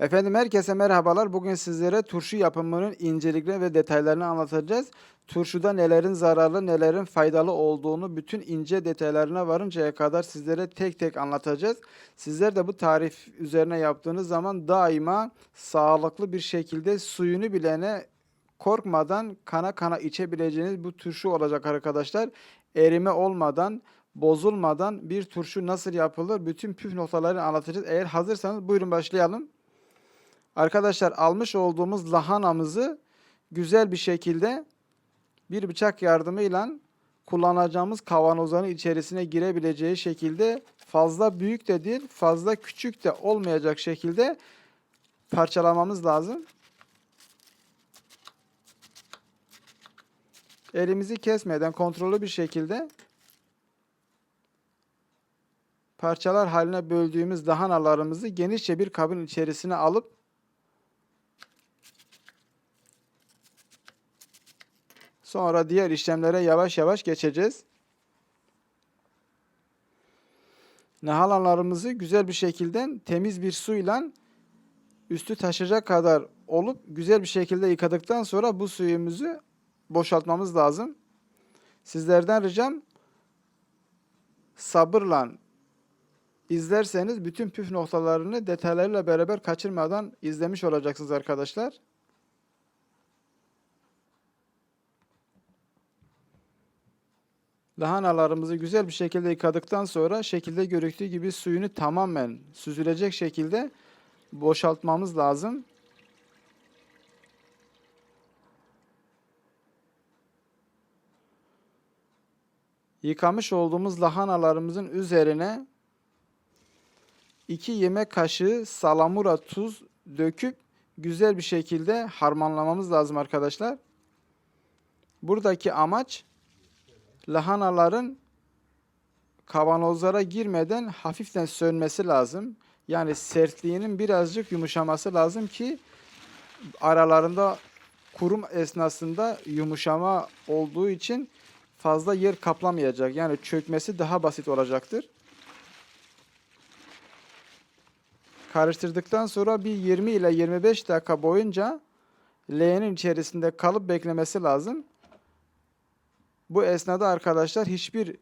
Efendim herkese merhabalar. Bugün sizlere turşu yapımının inceliklerini ve detaylarını anlatacağız. Turşuda nelerin zararlı, nelerin faydalı olduğunu bütün ince detaylarına varıncaya kadar sizlere tek tek anlatacağız. Sizler de bu tarif üzerine yaptığınız zaman daima sağlıklı bir şekilde suyunu bilene korkmadan kana kana içebileceğiniz bu turşu olacak arkadaşlar. Erime olmadan, bozulmadan bir turşu nasıl yapılır bütün püf noktalarını anlatacağız. Eğer hazırsanız buyurun başlayalım. Arkadaşlar almış olduğumuz lahanamızı güzel bir şekilde bir bıçak yardımıyla kullanacağımız kavanozların içerisine girebileceği şekilde fazla büyük de değil, fazla küçük de olmayacak şekilde parçalamamız lazım. Elimizi kesmeden kontrollü bir şekilde parçalar haline böldüğümüz lahanalarımızı genişçe bir kabın içerisine alıp Sonra diğer işlemlere yavaş yavaş geçeceğiz. Nahalanlarımızı güzel bir şekilde temiz bir suyla üstü taşacak kadar olup güzel bir şekilde yıkadıktan sonra bu suyumuzu boşaltmamız lazım. Sizlerden ricam sabırla izlerseniz bütün püf noktalarını detaylarıyla beraber kaçırmadan izlemiş olacaksınız arkadaşlar. Lahanalarımızı güzel bir şekilde yıkadıktan sonra şekilde görüktüğü gibi suyunu tamamen süzülecek şekilde boşaltmamız lazım. Yıkamış olduğumuz lahanalarımızın üzerine 2 yemek kaşığı salamura tuz döküp güzel bir şekilde harmanlamamız lazım arkadaşlar. Buradaki amaç lahanaların kavanozlara girmeden hafiften sönmesi lazım. Yani sertliğinin birazcık yumuşaması lazım ki aralarında kurum esnasında yumuşama olduğu için fazla yer kaplamayacak. Yani çökmesi daha basit olacaktır. Karıştırdıktan sonra bir 20 ile 25 dakika boyunca leğenin içerisinde kalıp beklemesi lazım. Bu esnada arkadaşlar hiçbir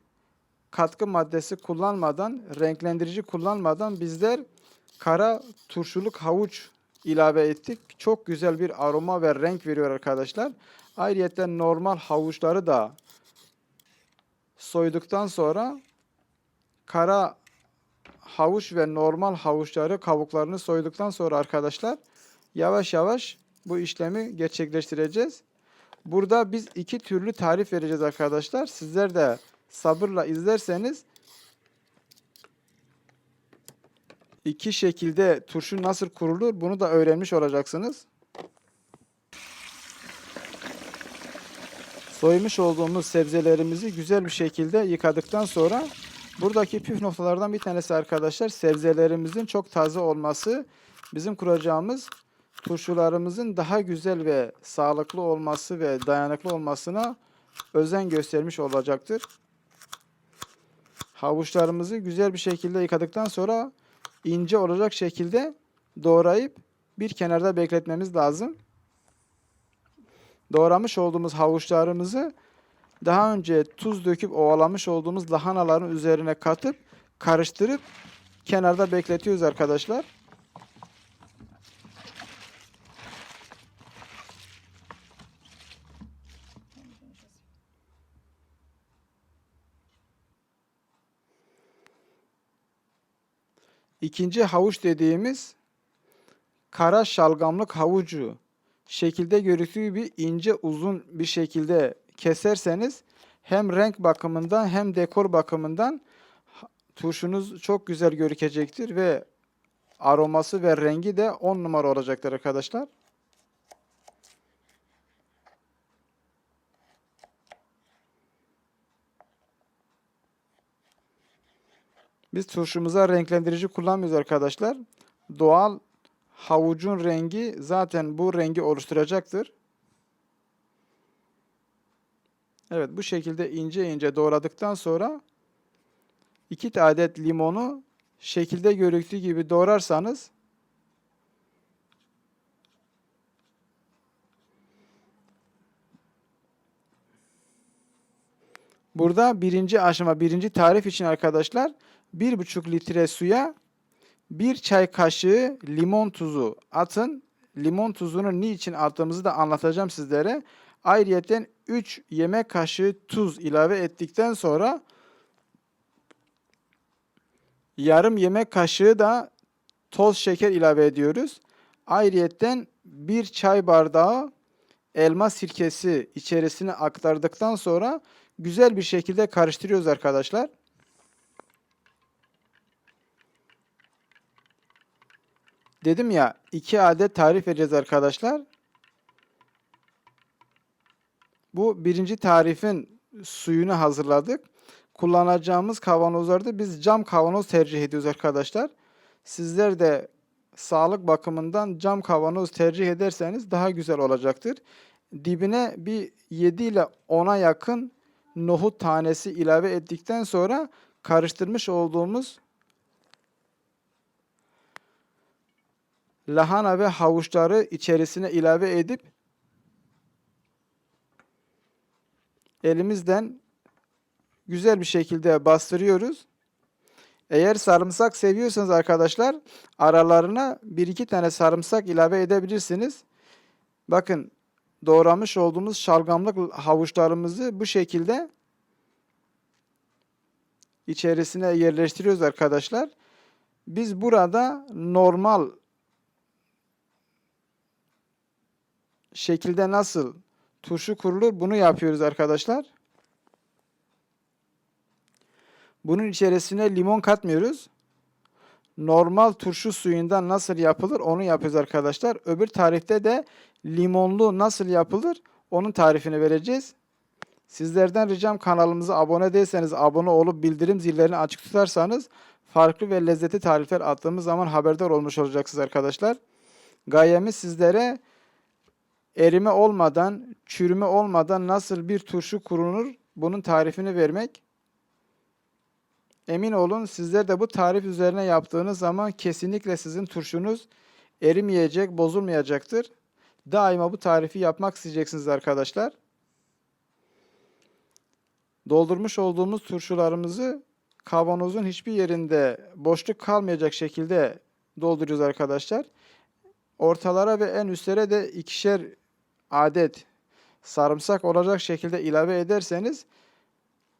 katkı maddesi kullanmadan, renklendirici kullanmadan bizler kara turşuluk havuç ilave ettik. Çok güzel bir aroma ve renk veriyor arkadaşlar. Ayrıca normal havuçları da soyduktan sonra kara havuç ve normal havuçları kabuklarını soyduktan sonra arkadaşlar yavaş yavaş bu işlemi gerçekleştireceğiz. Burada biz iki türlü tarif vereceğiz arkadaşlar. Sizler de sabırla izlerseniz iki şekilde turşu nasıl kurulur bunu da öğrenmiş olacaksınız. Soymuş olduğumuz sebzelerimizi güzel bir şekilde yıkadıktan sonra buradaki püf noktalardan bir tanesi arkadaşlar sebzelerimizin çok taze olması bizim kuracağımız turşularımızın daha güzel ve sağlıklı olması ve dayanıklı olmasına özen göstermiş olacaktır. Havuçlarımızı güzel bir şekilde yıkadıktan sonra ince olacak şekilde doğrayıp bir kenarda bekletmemiz lazım. Doğramış olduğumuz havuçlarımızı daha önce tuz döküp ovalamış olduğumuz lahanaların üzerine katıp karıştırıp kenarda bekletiyoruz arkadaşlar. İkinci havuç dediğimiz kara şalgamlık havucu şekilde görüktüğü gibi ince uzun bir şekilde keserseniz hem renk bakımından hem dekor bakımından turşunuz çok güzel görükecektir ve aroması ve rengi de 10 numara olacaktır arkadaşlar. Biz turşumuza renklendirici kullanmıyoruz arkadaşlar. Doğal havucun rengi zaten bu rengi oluşturacaktır. Evet bu şekilde ince ince doğradıktan sonra iki adet limonu şekilde görüktüğü gibi doğrarsanız Burada birinci aşama, birinci tarif için arkadaşlar 1,5 litre suya 1 çay kaşığı limon tuzu atın. Limon tuzunu niçin attığımızı da anlatacağım sizlere. Ayrıyeten 3 yemek kaşığı tuz ilave ettikten sonra yarım yemek kaşığı da toz şeker ilave ediyoruz. Ayrıyeten 1 çay bardağı elma sirkesi içerisine aktardıktan sonra güzel bir şekilde karıştırıyoruz arkadaşlar. Dedim ya iki adet tarif vereceğiz arkadaşlar. Bu birinci tarifin suyunu hazırladık. Kullanacağımız kavanozlarda biz cam kavanoz tercih ediyoruz arkadaşlar. Sizler de sağlık bakımından cam kavanoz tercih ederseniz daha güzel olacaktır. Dibine bir 7 ile 10'a yakın nohut tanesi ilave ettikten sonra karıştırmış olduğumuz lahana ve havuçları içerisine ilave edip elimizden güzel bir şekilde bastırıyoruz. Eğer sarımsak seviyorsanız arkadaşlar aralarına bir iki tane sarımsak ilave edebilirsiniz. Bakın doğramış olduğumuz şalgamlık havuçlarımızı bu şekilde içerisine yerleştiriyoruz arkadaşlar. Biz burada normal şekilde nasıl turşu kurulur bunu yapıyoruz arkadaşlar. Bunun içerisine limon katmıyoruz. Normal turşu suyundan nasıl yapılır onu yapıyoruz arkadaşlar. Öbür tarifte de limonlu nasıl yapılır onun tarifini vereceğiz. Sizlerden ricam kanalımıza abone değilseniz abone olup bildirim zillerini açık tutarsanız farklı ve lezzetli tarifler attığımız zaman haberdar olmuş olacaksınız arkadaşlar. Gayemiz sizlere erime olmadan, çürüme olmadan nasıl bir turşu kurulur bunun tarifini vermek. Emin olun sizler de bu tarif üzerine yaptığınız zaman kesinlikle sizin turşunuz erimeyecek, bozulmayacaktır. Daima bu tarifi yapmak isteyeceksiniz arkadaşlar. Doldurmuş olduğumuz turşularımızı kavanozun hiçbir yerinde boşluk kalmayacak şekilde dolduruyoruz arkadaşlar. Ortalara ve en üstlere de ikişer adet sarımsak olacak şekilde ilave ederseniz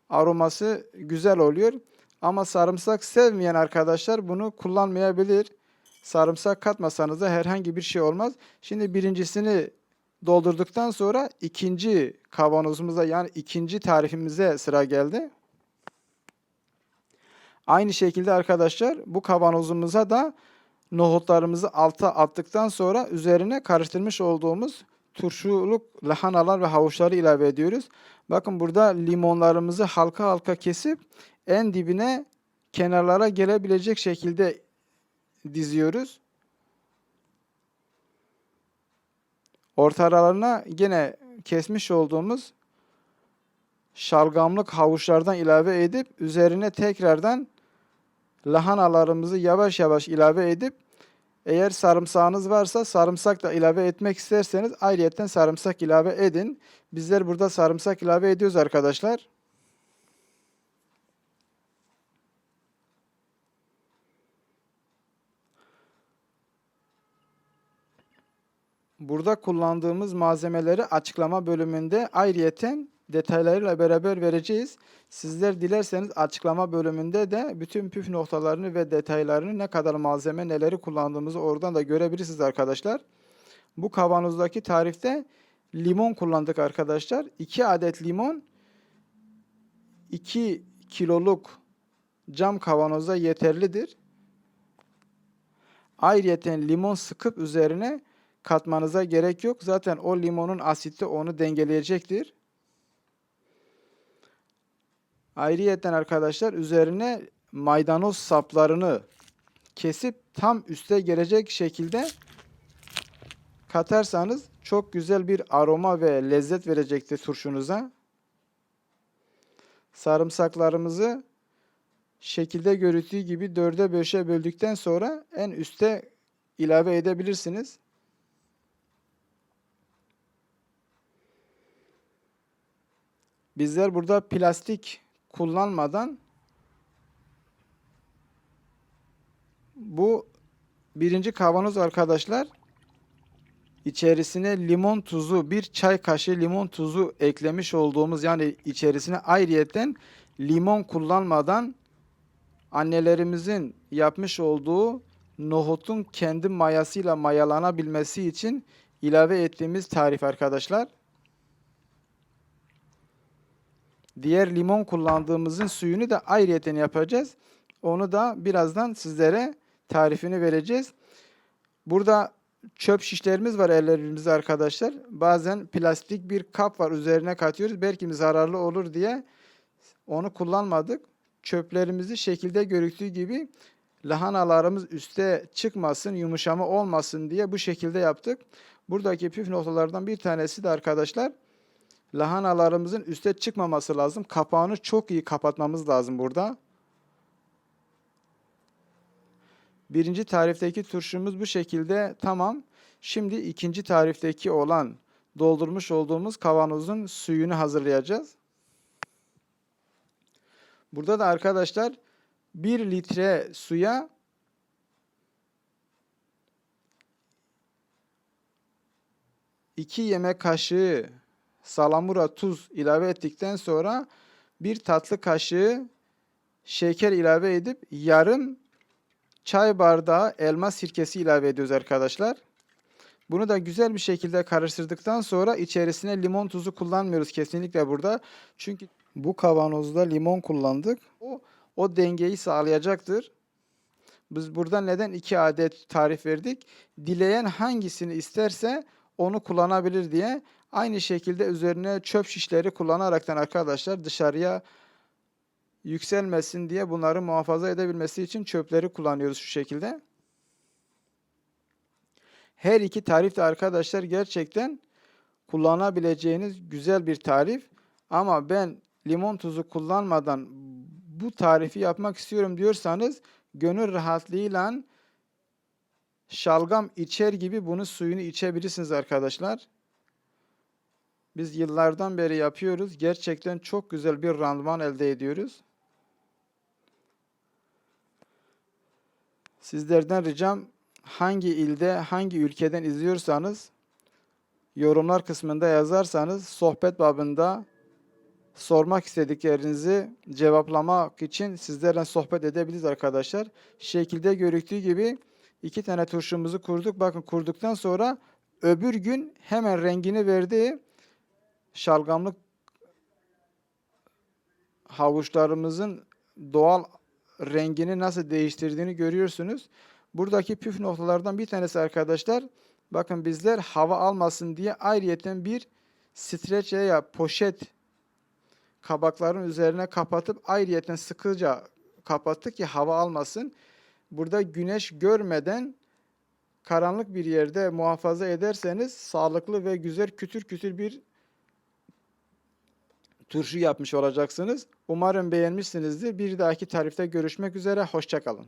aroması güzel oluyor. Ama sarımsak sevmeyen arkadaşlar bunu kullanmayabilir. Sarımsak katmasanız da herhangi bir şey olmaz. Şimdi birincisini doldurduktan sonra ikinci kavanozumuza yani ikinci tarifimize sıra geldi. Aynı şekilde arkadaşlar bu kavanozumuza da nohutlarımızı alta attıktan sonra üzerine karıştırmış olduğumuz turşuluk lahanalar ve havuçları ilave ediyoruz. Bakın burada limonlarımızı halka halka kesip en dibine kenarlara gelebilecek şekilde diziyoruz. Orta aralarına gene kesmiş olduğumuz şalgamlık havuçlardan ilave edip üzerine tekrardan lahanalarımızı yavaş yavaş ilave edip eğer sarımsağınız varsa sarımsak da ilave etmek isterseniz ayrıyetten sarımsak ilave edin. Bizler burada sarımsak ilave ediyoruz arkadaşlar. Burada kullandığımız malzemeleri açıklama bölümünde ayrıyeten detaylarıyla beraber vereceğiz. Sizler dilerseniz açıklama bölümünde de bütün püf noktalarını ve detaylarını ne kadar malzeme neleri kullandığımızı oradan da görebilirsiniz arkadaşlar. Bu kavanozdaki tarifte limon kullandık arkadaşlar. 2 adet limon 2 kiloluk cam kavanoza yeterlidir. Ayrıyeten limon sıkıp üzerine katmanıza gerek yok. Zaten o limonun asiti onu dengeleyecektir. Ayrıyeten arkadaşlar üzerine maydanoz saplarını kesip tam üste gelecek şekilde katarsanız çok güzel bir aroma ve lezzet verecektir turşunuza. Sarımsaklarımızı şekilde görüldüğü gibi dörde beşe böldükten sonra en üste ilave edebilirsiniz. Bizler burada plastik kullanmadan bu birinci kavanoz arkadaşlar içerisine limon tuzu bir çay kaşığı limon tuzu eklemiş olduğumuz yani içerisine ayrıyeten limon kullanmadan annelerimizin yapmış olduğu nohutun kendi mayasıyla mayalanabilmesi için ilave ettiğimiz tarif arkadaşlar. Diğer limon kullandığımızın suyunu da ayrıyeten yapacağız. Onu da birazdan sizlere tarifini vereceğiz. Burada çöp şişlerimiz var ellerimizde arkadaşlar. Bazen plastik bir kap var üzerine katıyoruz. Belki zararlı olur diye onu kullanmadık. Çöplerimizi şekilde görüktüğü gibi lahanalarımız üste çıkmasın, yumuşama olmasın diye bu şekilde yaptık. Buradaki püf noktalardan bir tanesi de arkadaşlar lahanalarımızın üste çıkmaması lazım. Kapağını çok iyi kapatmamız lazım burada. Birinci tarifteki turşumuz bu şekilde tamam. Şimdi ikinci tarifteki olan doldurmuş olduğumuz kavanozun suyunu hazırlayacağız. Burada da arkadaşlar 1 litre suya iki yemek kaşığı salamura tuz ilave ettikten sonra bir tatlı kaşığı şeker ilave edip yarım çay bardağı elma sirkesi ilave ediyoruz arkadaşlar. Bunu da güzel bir şekilde karıştırdıktan sonra içerisine limon tuzu kullanmıyoruz kesinlikle burada. Çünkü bu kavanozda limon kullandık. O, o dengeyi sağlayacaktır. Biz burada neden iki adet tarif verdik? Dileyen hangisini isterse onu kullanabilir diye. Aynı şekilde üzerine çöp şişleri kullanaraktan arkadaşlar dışarıya yükselmesin diye bunları muhafaza edebilmesi için çöpleri kullanıyoruz şu şekilde. Her iki tarif de arkadaşlar gerçekten kullanabileceğiniz güzel bir tarif. Ama ben limon tuzu kullanmadan bu tarifi yapmak istiyorum diyorsanız gönül rahatlığıyla şalgam içer gibi bunu suyunu içebilirsiniz arkadaşlar. Biz yıllardan beri yapıyoruz. Gerçekten çok güzel bir randıman elde ediyoruz. Sizlerden ricam hangi ilde, hangi ülkeden izliyorsanız yorumlar kısmında yazarsanız sohbet babında sormak istediklerinizi cevaplamak için sizlerle sohbet edebiliriz arkadaşlar. Şekilde görüktüğü gibi iki tane turşumuzu kurduk. Bakın kurduktan sonra öbür gün hemen rengini verdi. Şalgamlık havuçlarımızın doğal rengini nasıl değiştirdiğini görüyorsunuz. Buradaki püf noktalardan bir tanesi arkadaşlar. Bakın bizler hava almasın diye ayrıyeten bir streç ya poşet kabakların üzerine kapatıp ayrıyeten sıkıca kapattık ki hava almasın. Burada güneş görmeden karanlık bir yerde muhafaza ederseniz sağlıklı ve güzel kütür kütür bir turşu yapmış olacaksınız. Umarım beğenmişsinizdir. Bir dahaki tarifte görüşmek üzere. Hoşçakalın.